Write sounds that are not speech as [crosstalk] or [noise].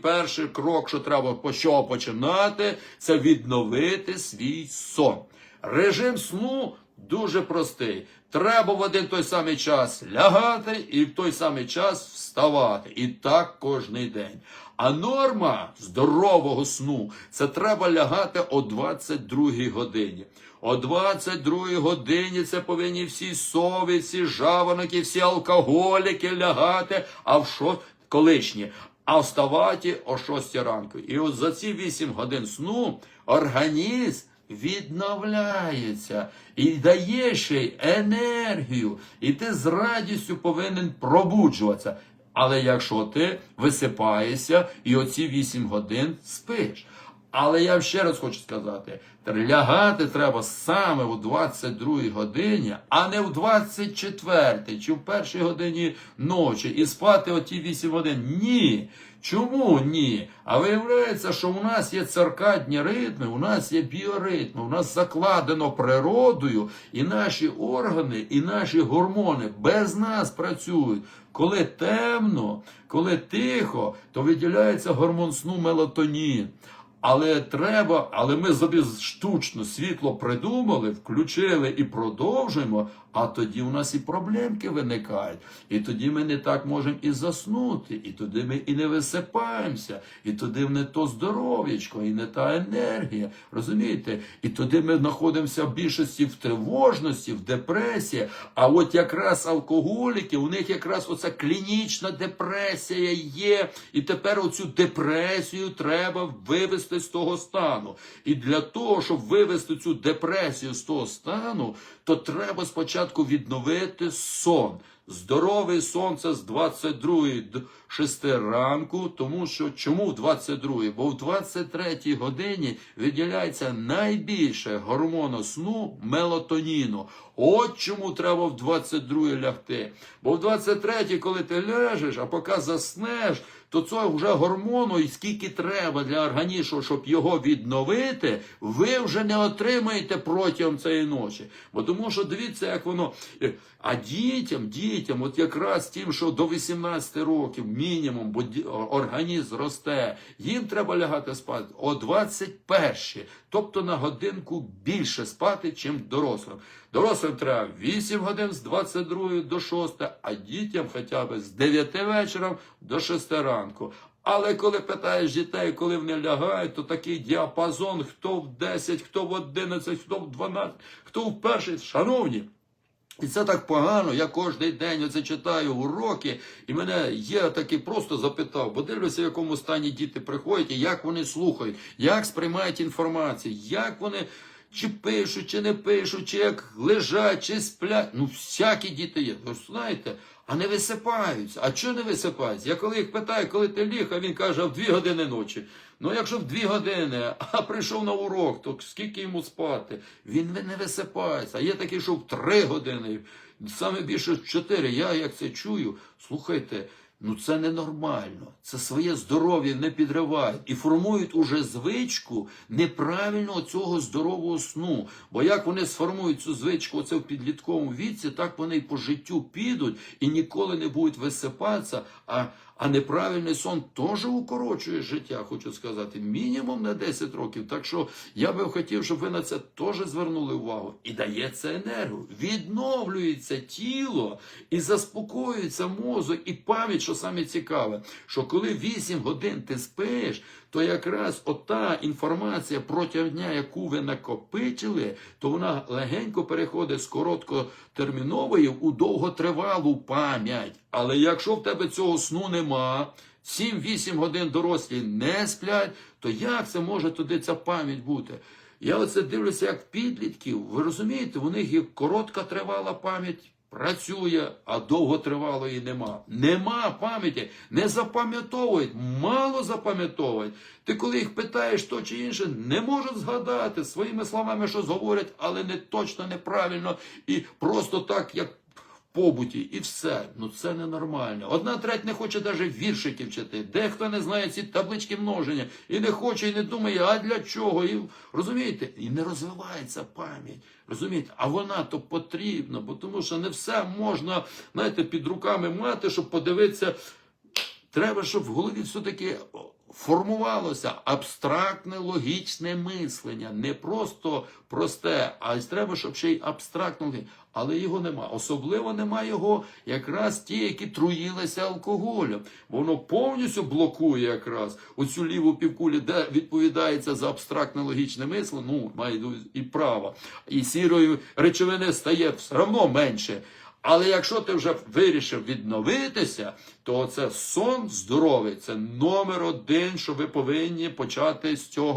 перший крок, що треба по що починати, це відновити свій сон. Режим сну дуже простий. Треба в один той самий час лягати і в той самий час вставати. І так кожний день. А норма здорового сну це треба лягати о 22 годині. О 22 годині це повинні всі сови, всі жаворонки, всі алкоголіки лягати, а в що колишні, а вставати о 6 ранку. І от за ці 8 годин сну організм відновляється і дає ще й енергію, і ти з радістю повинен пробуджуватися. Але якщо ти висипаєшся і оці 8 годин спиш. Але я ще раз хочу сказати: лягати треба саме у 22 годині, а не в 24 чи в першій годині ночі і спати оті 8 годин. Ні. Чому ні? А виявляється, що у нас є циркадні ритми, у нас є біоритми, у нас закладено природою, і наші органи, і наші гормони без нас працюють. Коли темно, коли тихо, то виділяється гормон сну мелатонін. Але треба, але ми собі штучно світло придумали, включили і продовжуємо, а тоді у нас і проблемки виникають. І тоді ми не так можемо і заснути, і тоді ми і не висипаємося, і тоді не то здоров'ячко, і не та енергія. Розумієте? І тоді ми знаходимося в більшості в тривожності, в депресії. А от якраз алкоголіки, у них якраз оця клінічна депресія є. І тепер оцю депресію треба вивести з того стану. І для того, щоб вивести цю депресію з того стану, то треба спочатку відновити сон. Здоровий сон це з 22 до 6 ранку, тому що чому в 22? Бо в 23 годині виділяється найбільше гормону сну мелатоніну. От чому треба в 22 лягти. Бо в 23, коли ти ляжеш, а поки заснеш, то цього вже гормону, і скільки треба для організму, щоб його відновити, ви вже не отримаєте протягом цієї ночі. Бо тому що дивіться, як воно. А дітям, дітям, от якраз тим, що до 18 років мінімум, бо організм росте, їм треба лягати спати о 21, тобто на годинку більше спати, чим дорослим. Дорослим треба 8 годин з 22 до 6, а дітям хоча б з 9 вечора до 6 ранку. Але коли питаєш дітей, коли вони лягають, то такий діапазон, хто в 10, хто в 11, хто в 12, хто в перший. Шановні, і це так погано. Я кожен день оце читаю уроки, і мене є такий просто запитав, бо дивлюся, в якому стані діти приходять, і як вони слухають, як сприймають інформацію, як вони. Чи пишуть, чи не пишуть, чи як лежать, чи сплять. Ну, всякі діти є. Ви ж знаєте, а не висипаються. А чого не висипаються? Я коли їх питаю, коли ти ліг, а він каже, а в дві години ночі. Ну, якщо в дві години, [laughs] а прийшов на урок, то скільки йому спати? Він не висипається. А є такі, що в три години, саме більше в чотири. Я як це чую, слухайте. Ну це ненормально. Це своє здоров'я не підривають і формують уже звичку неправильного цього здорового сну. Бо як вони сформують цю звичку оце в підлітковому віці, так вони й по життю підуть і ніколи не будуть висипатися. А, а неправильний сон теж укорочує життя, хочу сказати, мінімум на 10 років. Так що я би хотів, щоб ви на це теж звернули увагу. І дається енергію, відновлюється тіло і заспокоюється мозок і пам'ять, що саме цікаве, що коли 8 годин ти спиш, то якраз ота інформація протягом дня, яку ви накопичили, то вона легенько переходить з короткотермінової у довготривалу пам'ять. Але якщо в тебе цього сну нема, 7-8 годин дорослі не сплять, то як це може туди ця пам'ять бути? Я оце дивлюся, як підлітків. Ви розумієте, у них є коротка тривала пам'ять. Працює, а довготривалої нема. Нема пам'яті, не запам'ятовують, мало запам'ятовують. Ти коли їх питаєш то чи інше, не можуть згадати своїми словами щось говорять, але не точно, неправильно і просто так, як побуті, і все. Ну це ненормально. Одна треть не хоче навіть віршики вчити. Дехто не знає ці таблички множення і не хоче, і не думає, а для чого? І розумієте, і не розвивається пам'ять. Розумієте, а вона то потрібна, бо тому що не все можна, знаєте, під руками мати, щоб подивитися. Треба, щоб в голові все-таки формувалося абстрактне логічне мислення, не просто просте, а й треба, щоб ще й абстрактне. логі- Але його нема. Особливо нема його якраз ті, які труїлися алкоголем. Воно повністю блокує якраз оцю ліву півкулю, де відповідається за абстрактне логічне мислення, ну, має і право. І сірої речовини стає все одно менше. Але якщо ти вже вирішив відновитися, то це сон здоровий, це номер один, що ви повинні почати з цього.